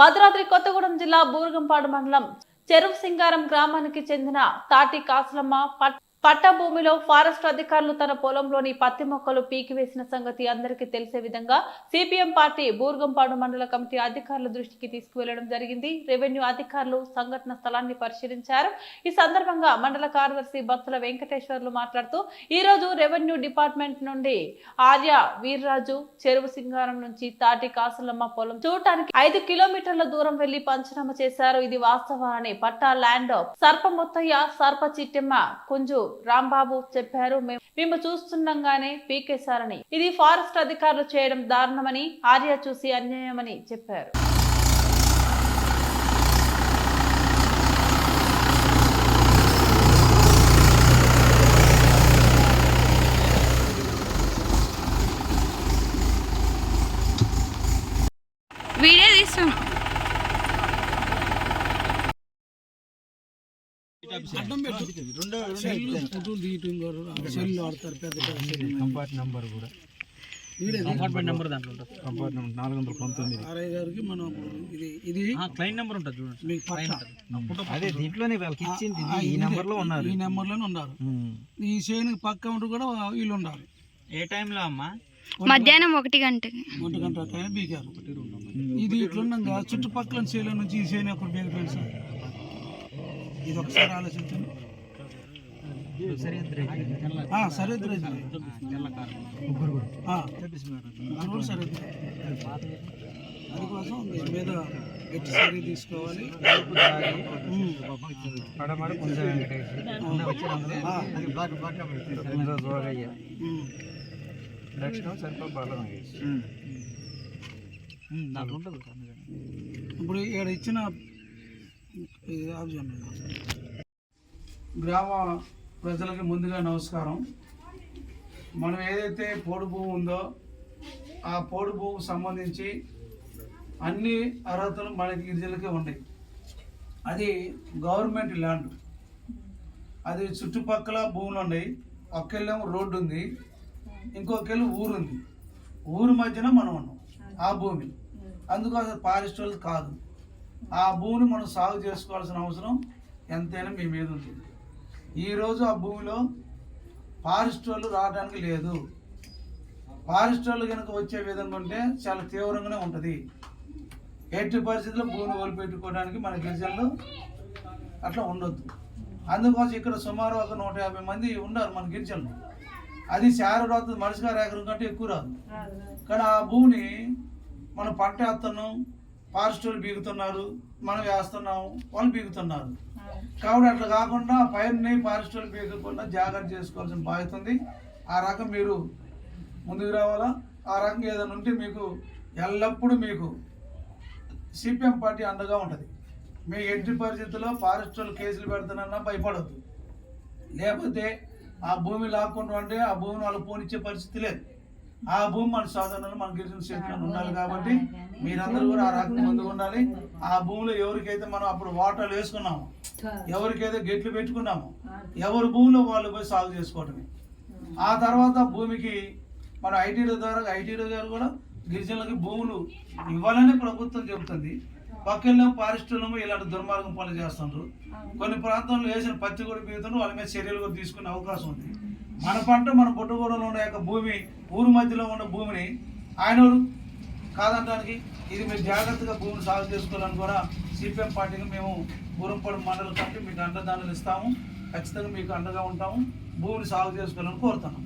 భద్రాద్రి కొత్తగూడెం జిల్లా బూరగంపాడు మండలం చెరువు సింగారం గ్రామానికి చెందిన తాటి కాసులమ్మ పట్ పట్టభూమిలో ఫారెస్ట్ అధికారులు తన పొలంలోని పత్తి మొక్కలు పీకివేసిన సంగతి అందరికీ తెలిసే విధంగా సిపిఎం పార్టీ బూర్గంపాడు మండల కమిటీ అధికారుల దృష్టికి తీసుకువెళ్ళడం జరిగింది. రెవెన్యూ అధికారులు సంఘటన స్థలాన్ని పరిశీలించారు. ఈ సందర్భంగా మండల కార్యదర్శి బత్తుల వెంకటేశ్వర్లు మాట్లాడుతూ ఈ రోజు రెవెన్యూ డిపార్ట్మెంట్ నుండి ఆర్య వీర్రాజు చెరువు సింగారం నుంచి తాటి కాసులమ్మ పొలం చూడటానికి ఐదు కిలోమీటర్ల దూరం వెళ్ళి పంచనామా చేశారు. ఇది వాస్తవాన్ని పట్టా ల్యాండ్ సర్ప ముత్తయ్య సర్ప చిట్టెమ్మ కుంజు రాంబాబు చెప్పారు. "మేము- చూస్తుండగానే చూస్తుండగానే పీకేశారని ఇది ఫారెస్ట్ అధికారులు చేయడం దారుణమని ఆర్య చూసి అన్యాయమని చెప్పారు. వీడియో తీస్తాం అడ్డం పెట్టు. సెల్లు ఫోటోలు తీయటం కూడా. సెల్లు ఆడతారు పెద్ద పెద్ద సెల్లు కంపార్ట్ నెంబర్ కూడా కంపార్ట్మెంట్ నెంబర్ దాంట్లో ఉంటుంది. కంపార్ట్ నెంబర్ నాలుగు వందల పంతొమ్మిది. ఆర్ఐ గారికి మనం ఇది ఇది క్లైన్ నెంబర్ ఉంటుంది చూడండి. మీకు పట్ట అదే దీంట్లోనే వాళ్ళకి ఇచ్చింది ఆ, ఈ ఇదే. నెంబర్లో ఉన్నారు. ఈ నెంబర్లోనే ఉన్నారు. ఈ పక్క ఉంటూ కూడా వీళ్ళు ఉండాలి. ఏ టైంలో అమ్మా? మధ్యాహ్నం ఒకటి గంటకి. ఒంటి గంట బీకారు ఇది ఇట్లుండగా చుట్టుపక్కల నుంచి ఈ చేను ఎప్పుడు బీగిపోయింది సార్? ఇది ఒకసారి ఆలోచించండి సరిహద్దు రైతులు. ఆ, అది కూడా సరిహద్దు అది కోసం దీని మీద గట్టి చర్య తీసుకోవాలి ఉమ్. ఆ, ఉమ్. దాంట్లో ఉంటుంది ఇప్పుడు ఇక్కడ ఇచ్చిన. గ్రామ ప్రజలకి ముందుగా నమస్కారం. మనం ఏదైతే పోడు భూమి ఉందో ఆ పోడు భూమికి సంబంధించి అన్ని అర్హతలు మనకి గిరిజనులకే ఉన్నాయి అది గవర్నమెంట్ ల్యాండ్. అది చుట్టుపక్కల భూములు ఉన్నాయి. ఒకేళ్ళేమో రోడ్డు ఉంది. ఇంకొకళ్ళు ఊరు ఉంది. ఊరు మధ్యన మనం ఉన్నాం. ఆ భూమి. అందుకు అసలు ఫారెస్ట్ వాళ్ళు కాదు. ఆ భూమిని మనం సాగు చేసుకోవాల్సిన అవసరం ఎంతైనా మీ మీద ఉంది ఈరోజు ఆ భూమిలో ఫారెస్ట్ వాళ్ళు రావడానికి లేదు. ఫారెస్ట్ వాళ్ళు కనుక వచ్చే విధంగా ఉంటే చాలా తీవ్రంగానే ఉంటుంది. ఎట్టి పరిస్థితుల్లో భూమిని వదిలిపెట్టుకోవడానికి మన గిరిజనులు అట్లా ఉండొద్దు. అందుకోసం ఇక్కడ సుమారు ఒక నూట యాభై మంది ఉన్నారు మన గిరిజనులు. అది శార రాదు మనిషి గారు ఎకరం కంటే ఎక్కువ రాదు. కానీ ఆ భూమిని మనం పంట వేస్తున్నాం వాళ్ళు బీగుతున్నారు మనం వేస్తున్నాం వాళ్ళు బీగుతున్నారు కాబట్టి అట్లా కాకుండా పైరుని వాళ్ళు బీగకుండా జాగ్రత్త చేసుకోవాల్సిన బాధ్యత ఉంది. ఆ రకం మీరు ముందుకు రావాలా? ఆ రకంగా ఏదైనా ఉంటే మీకు ఎల్లప్పుడూ మీకు సిపిఎం పార్టీ అండగా ఉంటుంది. మీ ఎట్టి పరిస్థితుల్లో ఫారెస్ట్ వాళ్ళు కేసులు పెడుతున్నా భయపడద్దు. లేకపోతే ఆ భూమి లాక్కుండా అంటే ఆ భూమిని వాళ్ళు పోనిచ్చే పరిస్థితి లేదు. ఆ భూమి మన సాధనలు మన గిరిజన చేతిలో ఉండాలి కాబట్టి మీరందరూ కూడా ఆ రకంగా ముందుకు ఉండాలి. ఆ భూమిలో ఎవరికైతే మనం అప్పుడు వాటర్లు వేసుకున్నాము ఎవరికైతే గెట్లు పెట్టుకున్నాము ఎవరి భూమిలో వాళ్ళు పోయి సాగు చేసుకోవటమే. ఆ తర్వాత భూమికి మన ఐటీడీ ద్వారా ఐటీడీ గారు కూడా గిరిజనులకి భూములు ఇవ్వాలని ప్రభుత్వం చెబుతుంది. పక్కనేమో పారిశ్రమలు ఇలాంటి దుర్మార్గం పనులు చేస్తుండ్రు. కొన్ని ప్రాంతాల్లో వేసిన పత్తి కూడా పీగుతుండ్రు వాళ్ళ మీద చర్యలు కూడా తీసుకునే అవకాశం ఉంది. మన పంట మన పుట్టగూడలో ఉన్న యొక్క భూమి ఊరు మధ్యలో ఉన్న భూమిని ఆయన కాదనడానికి కాదంటానికి ఇది మీరు జాగ్రత్తగా భూమిని సాగు చేసుకోవాలని కూడా సిపిఎం పార్టీకి మేము ఊరంపడి మండలం కట్టి మీకు అండదానాలు ఇస్తాము. ఖచ్చితంగా మీకు అండగా ఉంటాము. భూమిని సాగు చేసుకోవాలని కోరుతున్నాం.